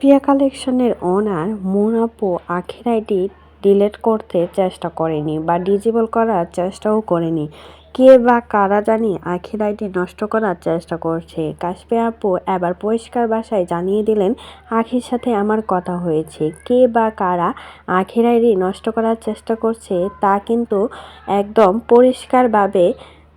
পিয়া কালেকশনের ওনার মুনাপো আখের ID delete করতে চেষ্টা করেনি বা ডিজেবল করার চেষ্টাও করেনি। কে বা কারা জানি আখের আইডি নষ্ট করার চেষ্টা করছে। কাশপে আপু এবার পরিষ্কার বাসায় জানিয়ে দিলেন, আখির সাথে আমার কথা হয়েছে। কে বা কারা আখের আইডি নষ্ট করার চেষ্টা করছে তা কিন্তু একদম পরিষ্কারভাবে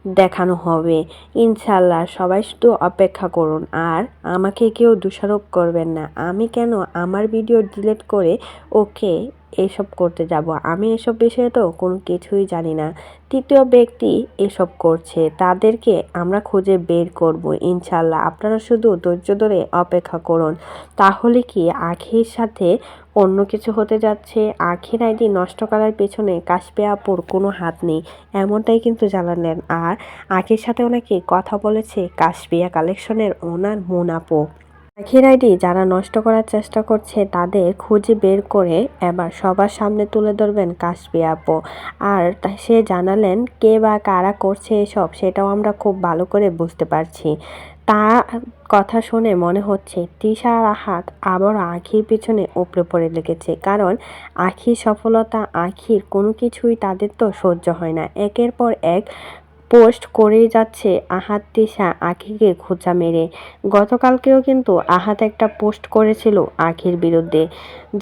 দেখানো হবে। ইনশাল্লাহ সবাই শুধু অপেক্ষা করুন। আর আমাকে কেউ দোষারোপ করবেন না। আমি কেন আমার ভিডিও ডিলিট করে ওকে এসব করতে যাব। আমি এসব বিষয়ে তো কোনো কিছুই জানি না। তৃতীয় ব্যক্তি এসব করছে। তাদেরকে আমরা খুঁজে বের করব ইনশাল্লাহ আপনারা শুধু ধৈর্য ধরে অপেক্ষা করুন। তাহলে কি আখির সাথে অন্য কিছু হতে যাচ্ছে? আখির আইডি নষ্ট করার পেছনে কাশপে আপুর কোনো হাত নেই, এমনটাই কিন্তু জানালেন। আর আখির সাথে ওনাকে কথা বলেছে কাশপিয়া কালেকশনের ওনার মুনাপো আখির আইডি যারা নষ্ট করার চেষ্টা করছে, তাদের খুঁজে বের করে এবার সবার সামনে তুলে ধরবেন কাশপি আপু। আর সে জানালেন, কে বা কারা করছে এসব সেটাও আমরা খুব ভালো করে বুঝতে পারছি। তা কথা শুনে মনে হচ্ছে, তৃষা আর আহাত আবার আখির পিছনে উপরে পড়ে লেগেছে। কারণ আখির সফলতা, আখির কোনো কিছুই তাদের তো সহ্য হয় না। একের পর এক পোস্ট করেই যাচ্ছে আহাত তিশা আখিকে খোঁচা মেরে। গতকালকেও কিন্তু আহাত একটা পোস্ট করেছিল আখির বিরুদ্ধে।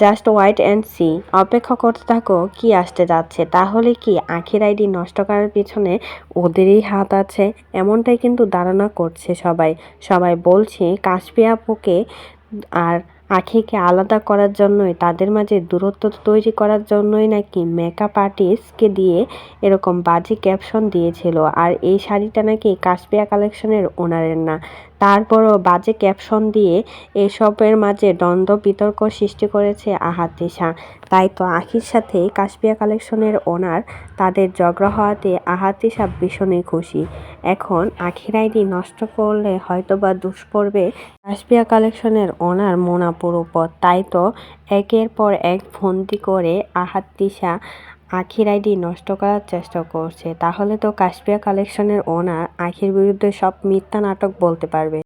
Just wait and see. অপেক্ষা করতে থাকো, কি আসতে যাচ্ছে? তাহলে কি আখির আইডি নষ্ট করার পিছনে ওদেরই হাত আছে? এমনটাই কিন্তু ধারণা করছে সবাই। সবাই বলছে কাশপি আপুকে আর আখিকে আলাদা করার জন্যই, তাদের মাঝে দূরত্ব তৈরি করার জন্যই নাকি মেকআপ আর্টিস্টকে দিয়ে এরকম বাজি ক্যাপশন দিয়েছিল। আর এই শাড়িটা নাকি কাশপিয়া কালেকশনের ওনারের না। তারপরও বাজে ক্যাপশন দিয়ে এসবের মাঝে দ্বন্দ্ব, বিতর্ক সৃষ্টি করেছে আহাতিসা তাই তো আখির সাথে কাশপিয়া কালেকশনের ওনার তাদের ঝগড়া হওয়াতে আহাতিসা ভীষণই খুশি। এখন আখির আইডি নষ্ট করলে হয়তোবা দুষ পড়বে কাশপিয়া কালেকশনের ওনার মোনাপুর উপর। তাই তো একের পর এক ফন্দি করে আহাতিসা আখির আইডি নষ্ট করার চেষ্টা করছে, তাহলে তো কাশপিয়া কালেকশনের ওনার আখির বিরুদ্ধে সব মিথ্যা নাটক বলতে পারবে।